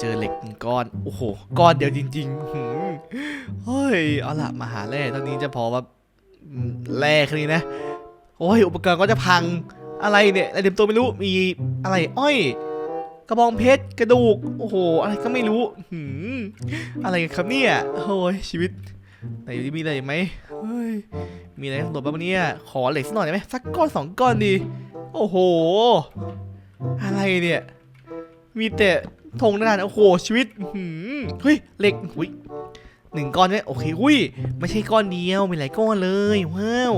เจอเหล็กก้อน โอ้โห ก้อนเดียวจริงๆเฮ้ย เอาละมาหาแร่เท่านี้จะพอว่าแร่แค่นี้นะ โอ้ย อุปกรณ์ก็จะพัง อะไรเนี่ยอะไรเต็มตัวไม่รู้ มีอะไร อ้อย กระบองเพชร กระดูก โอ้โห อะไรก็ไม่รู้หืมอะไรกันครับเนี่ยโอ้ย ชีวิตไหนมีอะไรไหมเฮ้ย มีอะไรทั้งตัวบ้างเนี่ย ขอเหล็กสักหน่อยได้ไหมสักก้อนสองก้อนดี โอ้โห อะไรเนี่ย มีแต่ ธงนานโอ้โหชีวิตหือเฮ้ยเหล็กหุยหนึ่งก้อนเนี่ยโอเคอุ้ยไม่ใช่ก้อนเดียวมีหลายก้อนเลยว้าว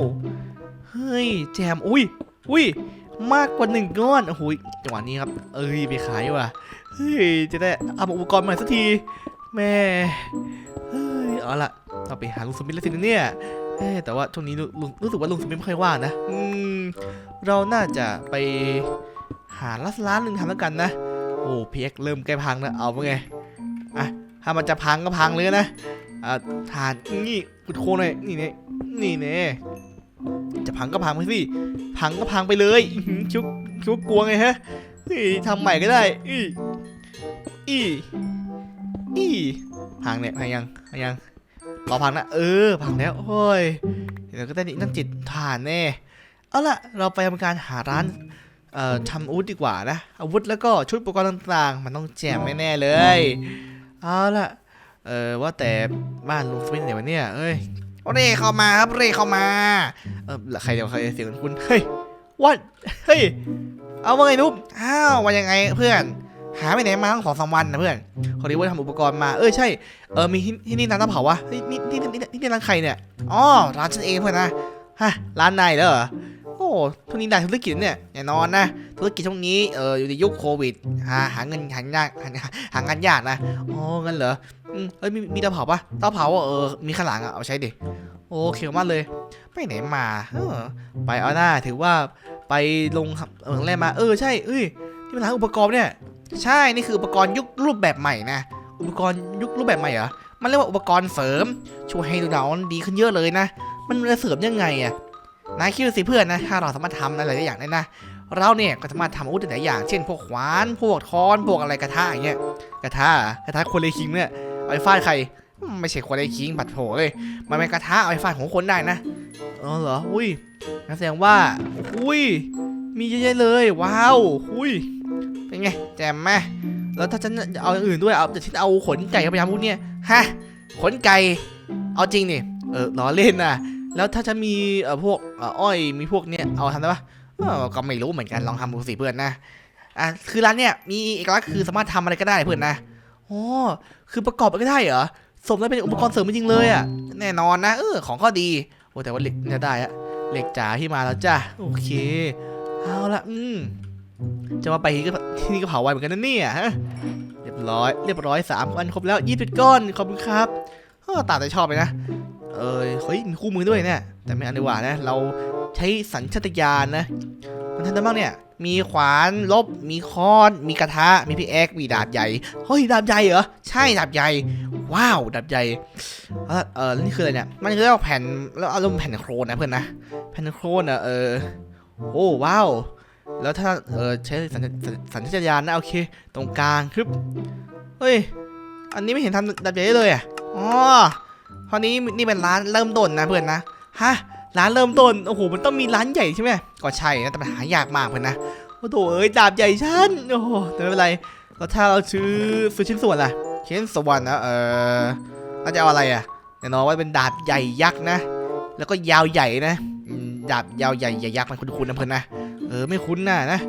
เฮ้ยแจมอุ้ยอุ้ยมากกว่าหนึ่งก้อนโอ้โหจังหวะนี้ครับ เอ้ยไปขายว่ะเฮ้ยจะได้เอาอุปกรณ์ใหม่สักทีแม่เฮ้ยเอาละเราไปหาลุงสมิธแล้วสินะเนี่ยเอ้ยแต่ว่าช่วงนี้ลุงลุงรู้สึกว่าลุงสมิธไม่ค่อยว่างนะ อืมเราน่าจะไปหาร้านร้านหนึ่งทำแล้วกันนะ โอ้พีเอ็กเริ่มใกล้พังแล้วเอาไงอะถ้ามันจะพังก็พังเลยนะอ่าฐานนี่ขุดโคนหน่อยนี่เนี่ยนี่เนี่ยจะพังก็พังไปสิพังก็พังไปเลยอื้อหือคิ้วคิ้วกลัวไงฮะเฮ้ยทำใหม่ก็ได้อีอีอีพังเนี่ยพังยังพังยังรอพังนะเออพังแล้วโอ้ยเดี๋ยวก็ได้นี่นั่งจิตฐานแน่เอาล่ะ เราไปทำการหาร้าน ทำอาวุธดีกว่านะ อาวุธแล้วก็ชุดอุปกรณ์ต่างๆ มันต้องแจมแน่ๆเลย เอาล่ะ เออว่าแต่บ้านลุงสมิธไหนวะเนี่ย เอ้ย เร่เข้ามาครับ เร่เข้ามา เออใครเดี๋ยวใครเสียงคุณ เฮ้ยวัดเฮ้ย เอาว่าไงนุ๊กอ้าวว่ายังไงเพื่อน หาไปไหนมาตั้งสองสามวันนะเพื่อนเขาเรียกว่าทำอุปกรณ์มา เออใช่ เออมีที่ที่นี่ร้านน้ำเผา วะเฮ้ยนี่นี่นี่นี่นี่ร้านใครเนี่ย อ๋อ ร้านฉันเองเพื่อนนะ ฮะ ร้านนายเหรอ โอ้ทุกนี้ได้ธุรกิจเนี่ยแน่นอนนะธุรกิจช่วงนี้เอออยู่ในยุคโควิดหาหาเงินหายากหางานยากนะอ๋องั้นเหรออืมเอ้ยมีมีเตาเผาปะเตาเผาอะเออมีข้างหลังอะเอาใช้ดิโอเคมากเลยไปไหนมาเออไปเอาหน้าถือว่าไปลงเออแรกมาเออใช่เอ้ยที่มันร้านอุปกรณ์เนี่ยใช่นี่คืออุปกรณ์ยุครูปแบบใหม่นะอุปกรณ์ยุครูปแบบใหม่เหรอมันเรียกว่าอุปกรณ์เสริมช่วยให้เราดีขึ้นเยอะเลยนะ มันจะเสริมยังไงอะ นายคิดดูสิเพื่อนนะถ้าเราสามารถทำอะไรหลายอย่างได้นะ เราเนี่ยก็สามารถทำอาวุธหลายอย่าง เช่นพวกขวาน พวกค้อน พวกอะไรกระทะอย่างเงี้ย กระทะ กระทะคนเลยคิงเนี่ยเอาไปฟาดใคร ไม่ใช่คนเลยคิงปัดโถเลย มันเป็นกระทะเอาไปฟาดของคนได้นะ อ๋อเหรอ อุ้ยงั้นแสดงว่า อุ้ย มีเยอะแยะเลย ว้าว อุ้ย เป็นไง แจ่มไหมแล้วถ้าฉันเอาอย่างอื่นด้วย เอาแต่ฉันเอาขนไก่เข้าไปทำพวกเนี้ยฮะ ขนไก่ เอาจริงนี่ เออล้อเล่นนะ แล้วถ้าจะมีเอ่อพวกเอ่ออ้อยมีพวกเนี้ยเอาทำได้ปะเออก็ไม่รู้เหมือนกันลองทำดูสิเพื่อนนะอะคือร้านเนี้ยมีเอกลักษณ์คือสามารถทำอะไรก็ได้เพื่อนนะโอ้คือประกอบไรก็ได้เหรอสมแล้วเป็นอุปกรณ์เสริมจริงๆเลยอะแน่นอนนะเออของก็ดีโอ้แต่ว่าเหล็กเนี่ยได้อะเหล็กจ๋าที่มาแล้วจ้ะโอเคเอาละอืมจะมาไปที่ก็ที่นี่ก็เผาไวเหมือนกันนะเนี่ยฮะเรียบร้อยเรียบร้อยสามวันครบแล้วยี่สิบก้อนขอบคุณครับเออตามใจชอบเลยนะ เออเฮ้ยมีคู่มือด้วยเนี่ย แต่ไม่อันดีกว่านะ เราใช้สัญชาตญาณนะมันทำได้บ้างเนี่ย มีขวานลบ มีค้อน มีกระทะ มีพี่แอกมีดาบใหญ่ เฮ้ย ดาบใหญ่เหรอ ใช่ ดาบใหญ่ ว้าว ดาบใหญ่ เออเออแล้วนี่คืออะไรเนี่ย มันคือเรียกว่าแผ่น แล้วอารมณ์แผ่นโครนนะเพื่อนนะ แผ่นโครนอะเออ โอ้ว้าว แล้วถ้า เออใช้สัญชาสัญชาตญาณนะโอเค ตรงกลางครับ เฮ้ย อันนี้ไม่เห็นทำดาบใหญ่ได้เลยอะ อ๋อ เพราะนี้นี่เป็นร้านเริ่มต้นนะเพื่อนนะฮะร้านเริ่มต้นโอ้โหมันต้องมีร้านใหญ่ใช่ไหมก็ใช่นะแต่มันหายากมากเพื่อนนะโอ้โหเอ้ยดาบใหญ่ฉันโอ้โหแต่ไม่เป็นไรแล้วถ้าเราซื้อซื้อชิ้นส่วนล่ะชิ้นส่วนนะเออเราจะเอาอะไรอะแน่นอนว่าเป็นดาบใหญ่ยักษ์นะ แล้วก็ยาวใหญ่นะดาบยาวใหญ่ใหญ่ยักษ์มันคุ้นๆนะเพื่อนนะเออไม่คุ้นน่ะนะ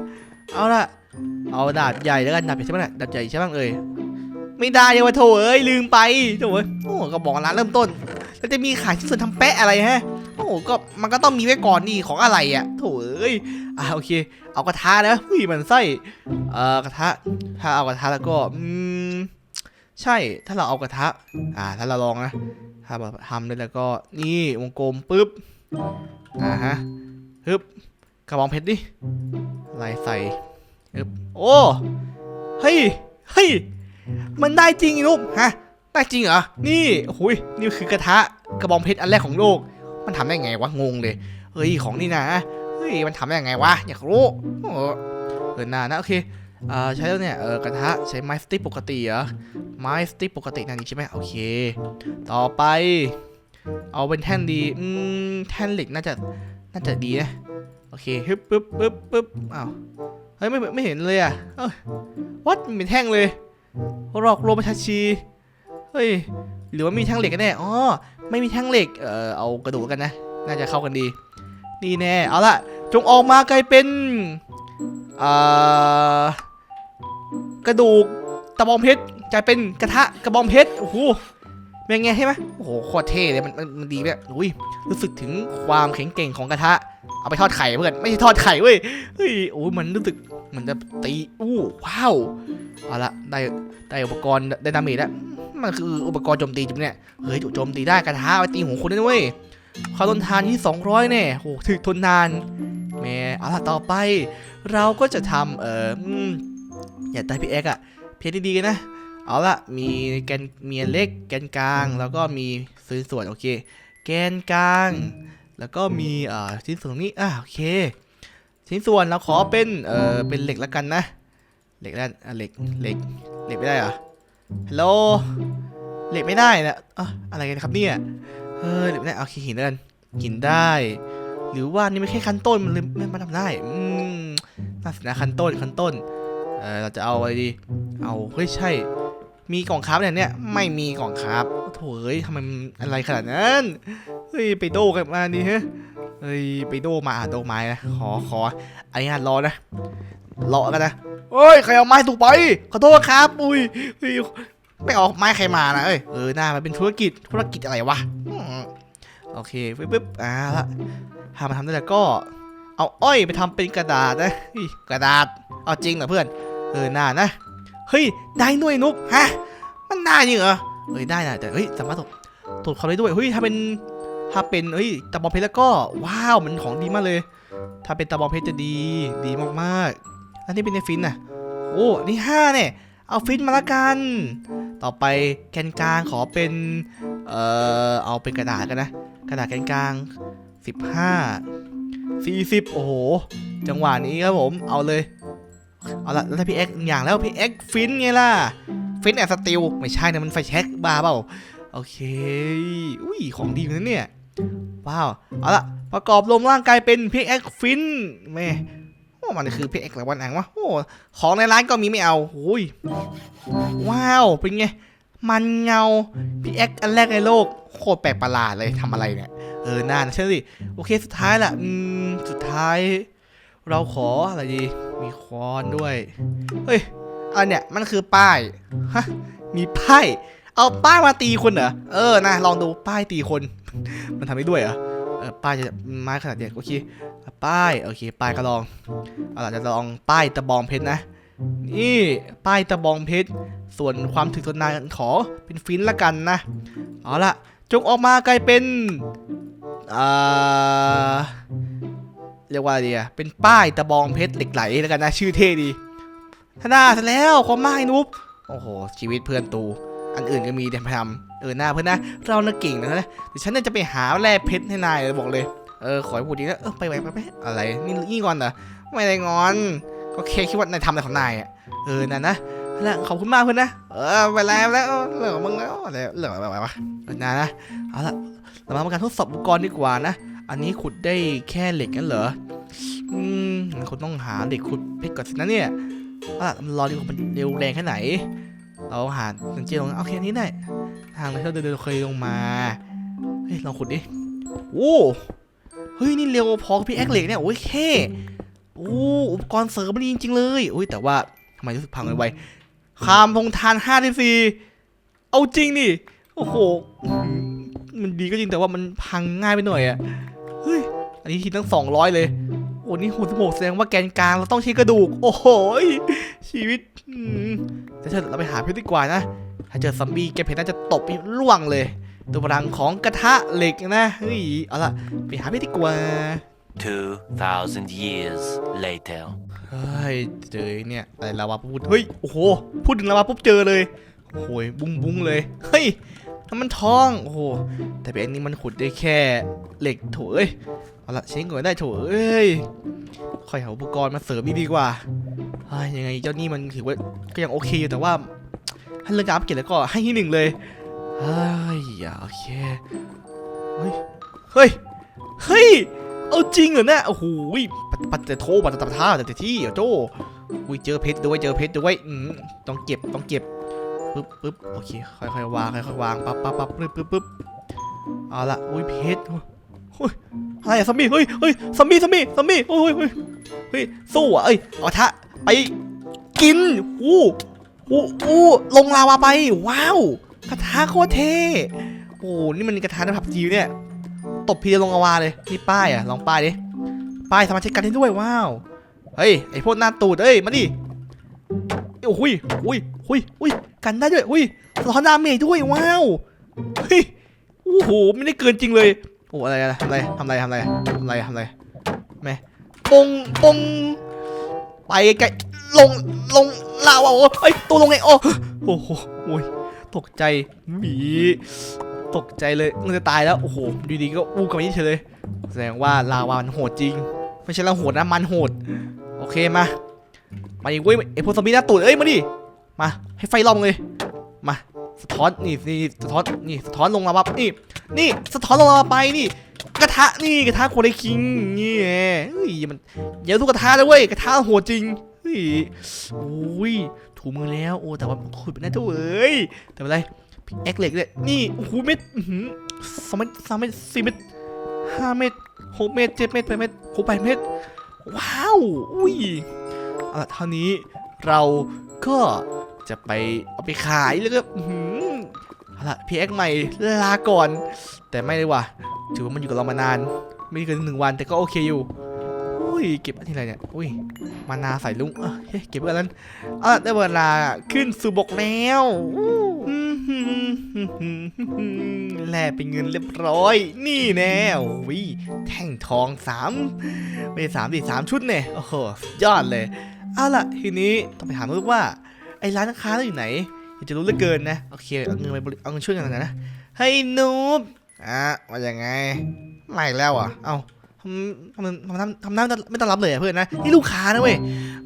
เอาละเอาดาบใหญ่แล้วกันดาบใหญ่ใช่ไหมล่ะดาบใหญ่ใช่ไหมเอ่ย ไม่ได้ยังวะโถเอ้ยลืมไปโถเอ้ยโอ้ก็บอกร้านเริ่มต้นแล้วจะมีขายชิ้นส่วนทำแปะอะไรฮะโอ้ก็มันก็ต้องมีไว้ก่อนนี่ของอะไรอะโถเอ้ยอ่าโอเค เอากระทะนะเฮ้ยมันไส้เอ่อกระทะถ้าเอากระทะแล้วก็อืมใช่ถ้าเราเอากระทะ อ่า ถ้าเราลองนะถ้าแบบทำได้แล้วก็นี่วงกลมปุ๊บอ่าฮะฮึบกระบองเพชรดิลายใส่ฮึบโอ้เฮ้ยเฮ้ย มันได้จริงอีนุ๊กฮะ ได้จริงเหรอ นี่โอ้ยนี่คือกระทะกระบองเพชรอันแรกของโลก มันทำได้ไงวะ งงเลย เฮ้ย ของนี่นะ เฮ้ย มันทำได้ไงวะ อยากรู้โอ้เออนานะ โอเคอ่าใช้แล้วเนี่ยเออกระทะใช้ไม้สติ๊กปกติเหรอ ไม้สติ๊กปกตินั่นนี่ใช่ไหมโอเค ต่อไป เอาเป็นแท่นดี อืม แท่นเหล็กน่าจะ น่าจะดีนะ โอเคฮึบปึ๊บปึ๊บปึ๊บอ้าว เฮ้ย ไม่ ไม่เห็นเลยอะเอ้ยวัดเป็นแท่งเลย รอกโรมาชาชี เฮ้ย หรือว่ามีแท่งเหล็กกันแน่ อ๋อ ไม่มีแท่งเหล็ก เออเอากระดูกกันนะ น่าจะเข้ากันดีดีแน่ เอาละจงออกมากลายเป็นอ่ากระดูกตะบองเพชรกลายเป็นกระทะกระบองเพชร โอ้โหเป็นไงใช่ไหมโอ้โหโคตรเท่เลย มันมันมันดีแบบอุ้ย รู้สึกถึงความแข็งเก่งของกระทะ เอาไปทอดไข่เพื่อนไม่ใช่ทอดไข่เว้ยเฮ้ยโอ้ยมันรู้สึกเหมือนจะตีอู้ว้าวเอาละได้ได้อุปกรณ์ได้ดาเมจแล้วมันคืออุปกรณ์โจมตีจุ๊บเนี่ยเฮ้ยโจมตีได้กระทะไปตีหัวคนได้ด้วยความทนทานที่ 200แน่โหถึกทนนานแม่เอาละต่อไป เราก็จะทำเอออย่าตายพี่เอ็กอะเพียรดีๆนะเอาละมีแกนเมียเล็กแกนกลาง แล้วก็มีส่วนส่วนโอเค แกนกลาง แล้วก็มีเอ่อชิ้นส่วนตรงนี้อะโอเค ชิ้นส่วนเราขอเป็นเอ่อเป็นเหล็กแล้วกันนะ เหล็กแล้วอะเหล็กเหล็กเหล็กไม่ได้เหรอฮัลโหลเหล็กไม่ได้นะอะอะไรกันครับเนี่ยเออเหล็กไม่ได้เอาหินแล้วกันหินได้ หรือว่านี่ไม่แค่ขั้นต้นมันเลยไม่มาทำได้อืมน่าสนนะขั้นต้นขั้นต้นเออเราจะเอาอะไรดี เอาเฮ้ยใช่ มีกล่องคราฟเนี่ยเนี่ยไม่มีกล่องคราฟโอ้โถเอ้ยทำไมอะไรขนาดนั้นเฮ้ยไปโดกันมาดิฮะเฮ้ยไปโดมาโดไม้นะขอขออนุญาตรอนะรอกันนะเฮ้ยใครเอาไม้ถูกไปขอโทษครับอุ้ยไปเออกไม้ใครมานะเอ้ยเออหน้ามันเป็นธุรกิจธุรกิจอะไรวะโอเคปึ๊บปึ๊บอ่าละถ้ามาทำได้แล้วก็ เอาอ้อยไปทำเป็นกระดาษนะกระดาษเอาจริงเหรอเพื่อนเออหน้านะ เฮ้ย ได้หน่วยนุบฮะ มันได้จริงเหรอเฮ้ยได้นะแต่เฮ้ยสามารถตรวจตรวจเขาได้ด้วยเฮ้ยถ้าเป็นถ้าเป็นเฮ้ยตะบองเพชรแล้วก็ว้าวมันของดีมากเลย ถ้าเป็นตะบองเพชรจะดีดีมากๆอันนี้เป็นในฟินน่ะโอ้อันนี่ห้าเนี่ยเอาฟินมาละกัน ต่อไปแกนกลางขอเป็นเอ่อเอาเป็นกระดาษกันนะ กระดาษแกนกลาง15 40 โอ้โห จังหวะนี้ครับผม เอาเลย เอาละแล้วพี่เอ็กอย่างแล้วพี่เอ็กฟินไงล่ะ ฟินแอสติลไม่ใช่นะมันไฟแช็กบาเปล่า โอเค อุ้ยของดีนกันเนี่ย ว้าว เอาละประกอบรวมร่างกายเป็นพี่เอ็กฟินแม่โอ้มันคือพี่เอ็กซ์หรือวันแองวะโอ้ของในร้านก็มีไม่เอาโอ้ยว้าว เป็นไง มันเงาพี่เอ็กซ์อันแรกในโลก โคตรแปลกประหลาดเลยทำอะไรเนี่ย เออน่านะใช่สิ โอเค สุดท้ายละอืม สุดท้าย เราขออะไรดี มีค้อนด้วย เฮ้ย อันเนี้ยมันคือป้าย ฮะ มีป้าย เอาป้ายมาตีคนเหรอ เออ นะ ลองดูป้ายตีคน มันทำได้ด้วยเหรอเออป้ายจะไม้ขนาดเดียวโอเค ป้าย โอเค ป้ายก็ลอง เอาล่ะจะลองป้ายตะบองเพชรนะ นี่ป้ายตะบองเพชร ส่วนความถึกทนนานขอเป็นฟินละกันนะ เอาล่ะ จงออกมากลายเป็น อ่า เรียกว่าอะไรดีอะเป็นป้ายตะบองเพชรเหล็กไหลแล้วกันนะชื่อเท่ดีท่านาเสร็จแล้วความหมายนุ๊บโอ้โห ชีวิตเพื่อนตู อันอื่นก็มีแต่พยายามเออหน้าเพื่อนนะ เราน่ะเก่งนะนะเดี๋ยวฉันเนี่ยจะไปหาแร่เพชรให้นายเลยบอกเลย เออ ขอให้พูดดีนะ เออ ไปไปไปไปอะไร นี่นี่งอนเหรอ ไม่ได้งอน ก็แค่คิดว่านายทำอะไรของนายอะ เออ นั่นนะแล้วขอบคุณมากเพื่อนนะ เออ ไปแล้วแล้ว เหลือมึงแล้วอะไรเหลืออะไรวะนะนะ เอาละเรามาทำการทดสอบอุปกรณ์ดีกว่านะ อันนี้ขุดได้แค่เหล็กนั่นเหรอ อืมมันคงต้องหาเหล็กขุดเพชรก่อนสินะเนี่ยว่ามันรอดีกว่ามันเร็วแรงแค่ไหน เราหาหนังเจียลงโอเคอันนี้ได้ ทางที่เราเดินเคยลงมา เฮ้ยลองขุดดิ โอ้เฮ้ยนี่เร็วพอกับพี่แอคเหล็กเนี่ยโอ้ยแค่โอ้อุปกรณ์เสริมมันดีจริงๆเลยโอ้ยแต่ว่าทำไมรู้สึกพังไวๆคามพงทาน5ที่สี่เอาจริงดิโอ้โห มันดีก็จริงแต่ว่ามันพังง่ายไปหน่อยอะ อันนี้ทีตั้งสองร้อยเลย โอ้นี่หูสมองแสดงว่าแกนกลางเราต้องใช้กระดูก โอ้โหยชีวิตอืมแต่เถอะเราไปหาเพชรดีกว่านะ ถ้าเจอซอมบี้แกเพชรน่าจะตบให้ล่วงเลย ตัวพลังของกระทะเหล็กนะ เฮ้ย เอาล่ะ ไปหาเพชรดีกว่า2,000 years later. เฮ้ย เจอเนี่ยอะไรลาวาปุ๊บเฮ้ย โอ้โห พูดถึงลาวาปุ๊บเจอเลย โอ้โหยบุ้งบุ้งเลย เฮ้ยน้ำมันทอง โอ้โห แต่เป็นอันนี้มันขุดได้แค่เหล็กโถเอ้ย เอาละใช้เงินได้โถเอ้ยค่อยหาอุปกรณ์มาเสริมนี่ดีกว่าเฮ้ยยังไงเจ้านี่มันถือว่าก็ยังโอเคอยู่แต่ว่าถ้าเรื่องการอัพเกรดแล้วก็ให้ที่หนึ่งเลยเฮ้ยอย่าโอเคเฮ้ยเฮ้ยเฮ้ยเอาจริงเหรอเนี่ยโอ้โหปัดปัดแต่โทปัดแต่ท่าแต่ที่โจอุ้ยเจอเพชรด้วยเจอเพชรด้วยอืมต้องเก็บต้องเก็บปึ๊บปึ๊บโอเคค่อยๆวางค่อยๆวางปั๊บปั๊บปั๊บปึ๊บปึ๊บปึ๊บเอาละอุ้ยเพชรโอ้ย อะไรอะซอมบี้เฮ้ยเฮ้ยซอมบี้ซอมบี้ซอมบี้โอ้ยเฮ้ยเฮ้ยสู้อะเอ้ยเอาทะไปกินอู้อู้อู้ลงลาวาไป ว้าวกระทะโคตรเท่โอ้นี่มันกระทะในผับจีเนี่ยตบพีลงอาวาเลยนี่ป้ายอะลองป้ายดิป้ายสามารถใช้กันได้ด้วยว้าวเฮ้ยไอพวกหน้าตูดเอ้ยมาดิโอ้โหุยอุ้ยอุ้ยอุ้ยกันได้ด้วยอุ้ยสะท้อนดาเมจด้วยว้าวเฮ้ยโอ้โหไม่ได้เกินจริงเลย โอ้อะไรอะไรทำอะไรทำอะไรทำอะไรทำอะไรทำไรแม่ปงปงไปไกลลงลงลาวะโอ้ยตัวลงไงโอ้โอ้โหโอ้ยตกใจหมีตกใจเลยมันจะตายแล้วโอ้โหอยู่ดีก็อู้กับนี้เฉยเลยแสดงว่าลาวามันโหดจริง ไม่ใช่เราโหดนะมันโหด โอเคมามาอีกเว้ยไอพวกซอมบี้หน้าตูดเอ้ยมาดิมาให้ไฟลองเลยมา สะท้อนนี่นี่สะท้อนนี่สะท้อนลงมาปั๊บนี่นี่สะท้อนลงมาไปนี่ กระทะนี่กระทะโคเรคิงนี่ไงเฮ้ยมันเดี๋ยวทุกกระทะเลยเว้ยกระทะโหดจริงเฮ้ยโอ้ยถูมือแล้วโอ้แต่ว่าขุดไปได้ทุกเอ้ยแต่ไม่เป็นไรแอคเหล็กเลยนี่โอ้โหเม็ดอื้อหือสามเม็ดสามเม็ดสี่เม็ดห้าเม็ดหกเม็ดเจ็ดเม็ดแปดเม็ดหกแปดเม็ดว้าวอุ้ยอาละเท่านี้เราก็ จะไปเอาไปขายแล้วก็อือหือเอาละพี่แอคใหม่ลาก่อน แต่ไม่เลยว่ะถือว่ามันอยู่กับเรามานาน ไม่เกินหนึ่งวันแต่ก็โอเคอยู่อุ้ยเก็บอะไรเนี่ยอุ้ยมานาใส่ลุงเอ้ยเก็บไว้กันนั้นอาละได้เวลาขึ้นสู่บกแล้วแลกเป็นเงินเรียบร้อย นี่แน่โอ้ยแท่งทองสามไม่ใช่สามดิสามชุดเนี่ยโอ้โหยอดเลย เอาล่ะ ทีนี้ต้องไปถามลูกว่า ไอ้ร้านค้าเราอยู่ไหนอยากจะรู้เหลือเกินนะโอเคเอาเงินไปบริเอาเงินช่วยกันหน่อยนะเฮ้ยนูบอะว่ายังไงไม่อีกแล้วอะเอ้า ทำทำทำทำทำหน้าไม่ต้อนรับเลยอะเพื่อนนะนี่ลูกค้านะเว้ย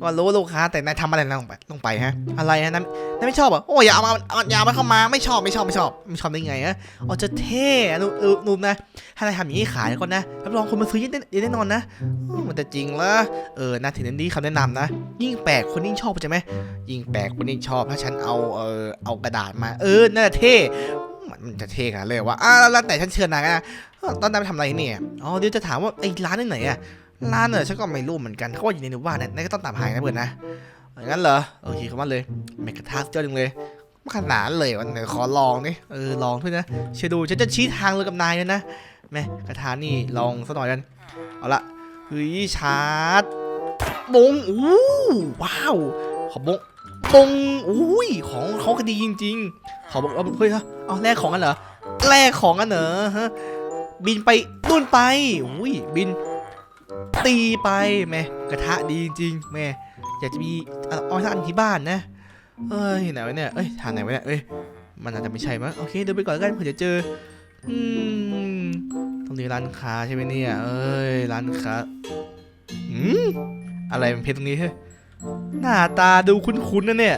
ว่ารู้ว่าลูกค้าแต่นายทำอะไรลงไปลงไปฮะ อะไรฮะนายนายไม่ชอบเหรอะโอ้ยอย่าเอามาเอาอย่าเอามาเข้ามาไม่ชอบไม่ชอบไม่ชอบไม่ชอบได้ไงอะอ๋อจะเท่อะนูเออนูนะถ้านายทำอย่างนี้ขายก่อนนะรับรองคนมาซื้อเยอะแน่แน่นอนนะเออมันจะจริงเหรอเออนะถึงนั้นนี่คำแนะนำนะ ยิ่งแปลกคนยิ่งชอบเข้าใจไหมยิ่งแปลกคนยิ่งชอบถ้าฉันเอาเออเอากระดาษมาเออน่าจะเท่ มันมันจะเท่ขนาดเลยว่าอะแล้วแต่ฉันเชิญนายนะเออตอนนั้นไปทำอะไรเนี่ยอ๋อเดี๋ยวจะถามว่าไอ้ร้านไหนอะร้านเนอฉันก็ไม่รู้เหมือนกันเขาว่าอยู่ในหมู่บ้านนะนายก็ต้องตามหายนะเพื่อนนะอย่างนั้นเหรอโอเคเข้ามาเลยแมกกาทัสเจ้าหนึ่งเลยไม่ขนาดเลยวันไหนขอลองนี่เออลองด้วยนะเชยดูฉันจะชี้ทางเลยกับนายเลยนะแม่กระทานี่ลองสักหน่อยกันเอาละเฮ้ยชาร์จบงอู้ว้าวขอบงบงอุ้ยของเขาคดีจริง ๆ ขอบอกเอาเฮ้ยฮะเอาแลกของกันเหรอแลกของกันเหรอฮะบินไปนู่นไปอุ้ยบิน ตีไปแม่กระทะดีจริงแม่อยากจะมีเอาเอาสันที่บ้านนะเอ้ยไหนวะเนี่ยเอ้ยทางไหนวะเนี่ยเอ้ยมันอาจจะไม่ใช่มั้งโอเคเดินไปก่อนกันเผื่อจะเจออืมตรงนี้ร้านค้าใช่ไหมเนี่ยเอ้ยร้านค้าอืมอะไรมันเพชรตรงนี้เฮ้ยหน้าตาดูคุ้นๆนะเนี่ย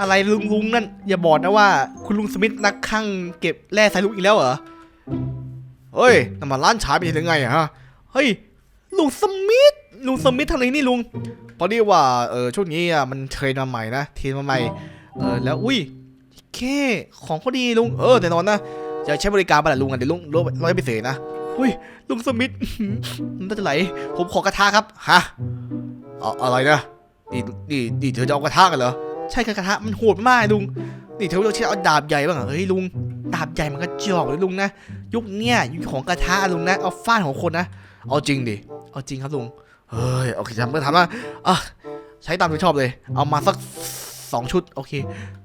อะไรลุงลุงๆนั่น อย่าบอกนะว่า คุณลุงสมิธนักข้างเก็บแร่สายลุงอีกแล้วเหรอ เฮ้ยนำมันร้านฉายไปถึงไงอะฮะ เฮ้ย ลุงสมิธ ลุงสมิธทำอะไรนี่ลุงพอดีว่า เออช่วงนี้อะมันเทรนมาใหม่นะ เทรนมาใหม่ เออแล้วอุ้ยแค่ของเขาดีลุง เออแต่นอนนะ จะใช้บริการไปแหละลุงอะเดี๋ยวลุงลุงร้อยพิเศษนะอุ้ยลุงสมิธน้ำตาจะไหล ผมขอกระทะครับฮะอะอะไรนะ นี่นี่นี่เธอจะเอากระทะกันเหรอ ใช่ค่ะกระทะมันโหดมากลุง นี่เธอเราใช้เอาดาบใหญ่บ้างเหรอเฮ้ยลุง ดาบใหญ่มันก็จอกเลยลุงนะ ยุคเนี้ยยุคของกระทะลุงนะ เอาฟาดของคนนะ เอาจริงดิ เอาจริงครับลุง เฮ้ยโอเคทำเพื่อทำนะอะใช้ตามที่ชอบเลย เอามาสักสองชุดโอเค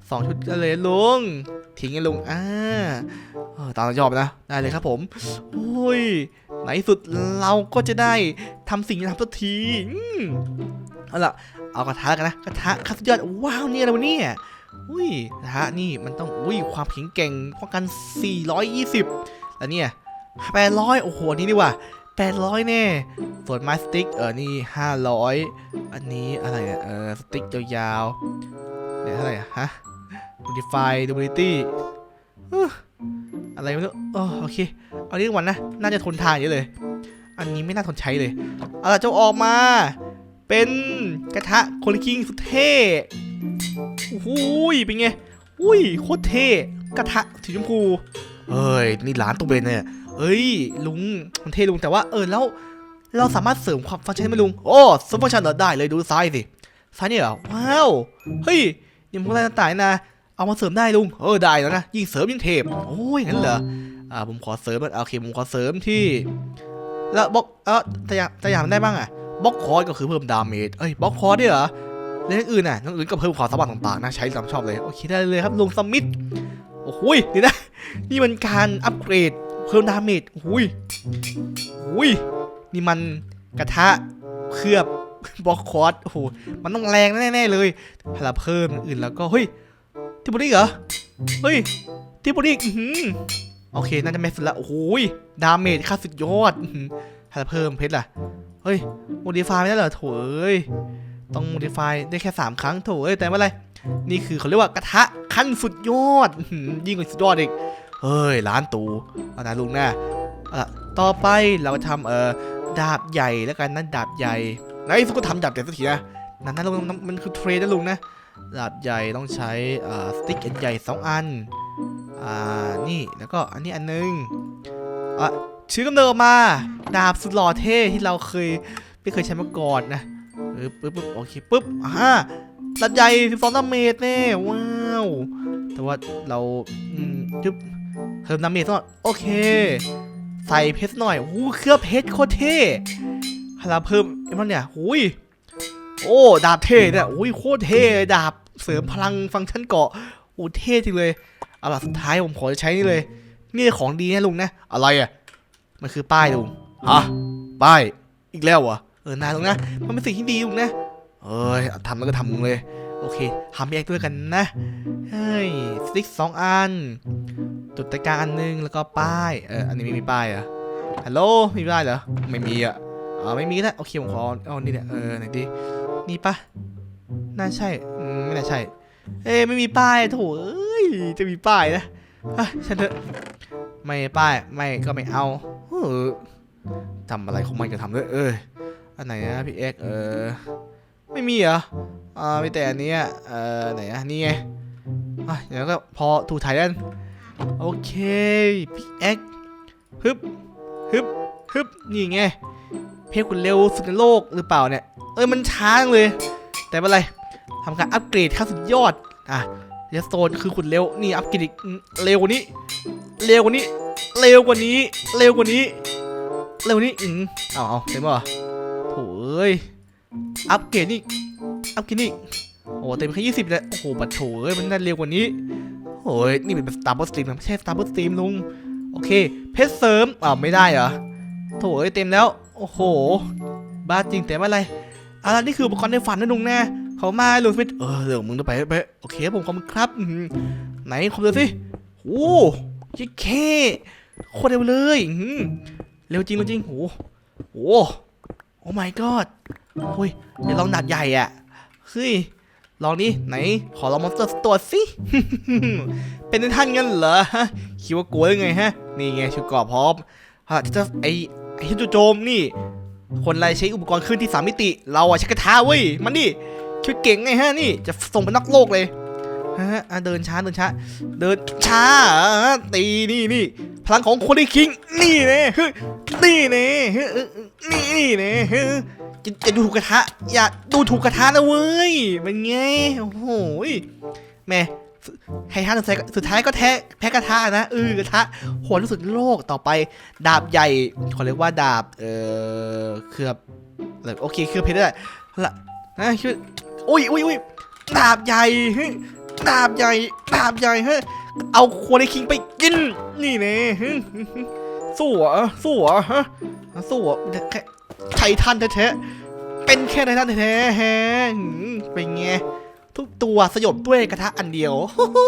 สองชุดกันเลยลุง ทิ้งกันลุง อ่าตามใจชอบนะ ได้เลยครับผม โอ้ยไหนสุดเราก็จะได้ทำสิ่งที่ทำสักทีอืม เอาละเอากระทะกันนะกระทะคัดยอดว้าวนี่อะไรวะเนี่ยอุ้ยกระทะนี่มันต้องอุ้ยความแข็งแกร่งป้องกัน 420 แล้วเนี่ย800 โอ้โหนนี้ดีกว่า800 แน่ ส่วนไม้สติ๊กเออนี่ 500 อันนี้อะไรเนี่ยเออสติ๊กยาวๆเนี่ยเท่าไหร่อะฮะ modify durability เอ้ออะไรไม่รู้อ๋อโอเค เอานี้ก่อนนะ น่าจะทนทานเยอะเลย อันนี้ไม่น่าทนใช้เลย เอาล่ะเจ้าออกมา เป็นกระทะโคลิคิงสุดเท่โอ้ยเป็นไง อุ้ยโคตรเท่ กระทะสีชมพูเฮ้ย นี่ร้านตู้เบนเนี่ยเอ้ย ลุง มันเท่ลุงแต่ว่าเออแล้ว เราสามารถเสริมความฟังก์ชันได้ไหมลุง โอ้เสริมฟังก์ชันเหรอได้เลยดูซ้ายสิ ซ้ายเนี่ยเหรอ ว้าว เฮ้ยนี่มันอะไรต่างๆนะ เอามาเสริมได้ลุง เออได้แล้วนะ ยิ่งเสริมยิ่งเทพ โอ้ยงั้นเหรอ อ่าผมขอเสริมมันโอเคผมขอเสริมที่ แล้วบอกเออแต่อย่างแต่อย่างมันได้บ้างอะ บล็อกคอร์ก็คือเพิ่มดาเมจเอ้ยบล็อกคอร์สด้วยเหรอแล้วอย่างอื่นน่ะอย่งอื่นก็เพิ่มความสามารถต่างๆนะใช้ตามชอบเลยโอเคได้เลยครับลุงสมิธโอ้โหยเดี๋ยวนะนี่มันการอัปเกรดเพิ่มดาเมจโอ้ยโอ้ยนี่มันกระทะเคลือบบล็อกคอร์สโอ้โหมันต้องแรงแน่ๆเลยถ้าเราเพิ่มอื่นแล้วก็เฮ้ยทิปบอดี้เหรอเฮ้ยทิปบอดี้อื้อหือโอเคน่าจะแมสสุดละโอ้ยดาเมจค่าสุดยอดอื้อหือถ้าเราเพิ่มเพชรล่ะ เฮ้ยโมดิฟายไม่ได้เหรอโถเอ้ยต้องโมดิฟายได้แค่ 3 ครั้งโถเอ้ยแต่ไม่เป็นไร นี่คือเขาเรียกว่ากระทะขั้นสุดยอด ยิ่งกว่าสุดยอดอีก เฮ้ยร้านตูเอานะลุงนะเอาล่ะต่อไปเราจะทำเอ่อดาบใหญ่แล้วกันนั่นดาบใหญ่ไหนสุก็ทำดาบใหญ่สักทีนะนั่นนะลุงมันคือเทรดนะลุงนะดาบใหญ่ต้องใช้อ่าสติ๊กอันใหญ่สองอันอ่านี่แล้วก็อันนี้อันนึงอะ ชื่อกำเนิดมา ดาบสุดหล่อเท่ที่เราเคยไม่เคยใช้มาก่อนนะปึ๊บปึ๊บปึ๊บโอเคปึ๊บอ่าดาบใหญ่12ดาเมจแน่ว้าวแต่ว่าเราอืมจึ๊บเพิ่มดาเมจหน่อยโอเค ใส่เพชรหน่อยโอ้เคลือบเพชรโคตรเท่พลังเพิ่มไอ้มันเนี่ยหุยโอ้ดาบเท่เนี่ยอุ้ยโคตรเท่เลยดาบเสริมพลังฟังก์ชันเกาะโอ้เท่จริงเลยเอาล่ะสุดท้ายผมขอใช้นี่เลยนี่ของดีนะลุงนะอะไรอะ มันคือป้ายลุงฮะป้ายอีกแล้วเหรอเออนายลุงนะมันเป็นสิ่งที่ดีลุงนะเอ้ยทำแล้วก็ทำลุงเลยโอเคทำแยกด้วยกันนะเฮ้ยสติ๊กสองอัน จุดตะการอันหนึงแล้วก็ป้ายเอออันนี้ไม่มีป้ายเหรอฮัลโหลมีป้ายเหรอไม่มีอะอ๋อไม่มีก็ได้โอเคผมขอเอานี่เนี่ยเออไหนดีนี่ปะน่าใช่อืมไม่น่าใช่ เอ้ยไม่มีป้ายโถเอ้ยจะมีป้ายนะอะฉันเถอะไม่ป้ายไม่ก็ไม่เอา เออทำอะไรของมันก็ทำด้วย เอออันไหนนะพี่เอ็กเออไม่มีเหรออ่ามีแต่อันนี้เออไหนอะนี่ไงอะเดี๋ยวก็พอถูถ่ายกันโอเคพี่เอ็กฮึบฮึบฮึบนี่ไงเพจคุณเร็วสุดในโลกหรือเปล่าเนี่ยเอ้ยมันช้าเลย แต่ไม่เป็นไรทำการอัปเกรดขั้นสุดยอดอะเรสโตนคือคุณเร็วนี่อัปเกรดอีกเร็วกว่านี้ เร็วกว่านี้ เร็วกว่านี้ เร็วกว่านี้ เร็วกว่านี้อืมเอาเอาเต็มป่ะโถเอ้ยอัปเกรดนี่อัปเกรดนี่โอ้เต็มแค่ยี่สิบเลยโอ้โหบัตรโถเอ้ยมันน่าเร็วกว่านี้โอ้ยนี่เป็นสตาร์บัคสตรีมนะไม่ใช่สตาร์บัคสตรีมลุงโอเค เพชรเสริมอ้าวไม่ได้เหรอโถเอ้ยเต็มแล้ว โอ้โห บ้าจริงแต่ไม่เป็นไรอะไรนี่คืออุปกรณ์ในฝันนะลุงนะเขามาลุงสมิธเออเรื่องมึงต้องไปไปโอเคผมขอบคุณครับไหนขอดูสิโอ้ ยิ่แค่โคตรเร็วเลยเร็วจริงเร็วจริงโอ้โหโอ้โอ้ my god โอ้ยเดี๋ยวลองดัดใหญ่อะเฮ้ยลองดิไหน ขอลองมอนสเตอร์ตัวสิ เป็นท่านงั้นเหรอฮะคิดว่ากลัวยังไงฮะ นี่ไงชุดกราะพร้อมฮะจะไอไอชุดโจมนี่ คนไรใช้อุปกรณ์ขึ้นที่สามมิติ เราอะใช้กระทะเว้ย มันนี่คิดเก่งไงฮะนี่ จะส่งไปนอกโลกเลย ฮะเดินช้าเดินช้า เดินช้าตีนี่นี่พลังของคนที่คิง นี่เน่เฮ้ยนี่เน่เฮ้ยนี่นี่เน่เฮ้ยจะจะดูถูกกระทะ อย่าดูถูกกระทะนะเว้ยเป็นไงโอ้โหแม่สุให้ท่านสุดท้ายสุดท้ายก็แท้แพ้กระทะนะเออกระทะโหดที่สุดโลกต่อไป ดาบใหญ่ขอเรียกว่าดาบ เออเคลือบโอเคเคลือบเพชรได้ละนะคืออุ้ยอุ้ยอุ้ยดาบใหญ่เดาบใหญ่ดาบใหญ่เฮ้ยเอาควรในคิงไปกิน นี่เน่สู้เหรอสู้เหรอฮะสู้เหรอแค่ไททันแท้ๆเป็นแค่ไททันแท้ๆฮเป็นไงทุกตัวสยบด้วยกระทะอันเดียวโอ้โห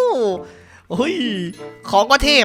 เฮ้ยของก็เทพ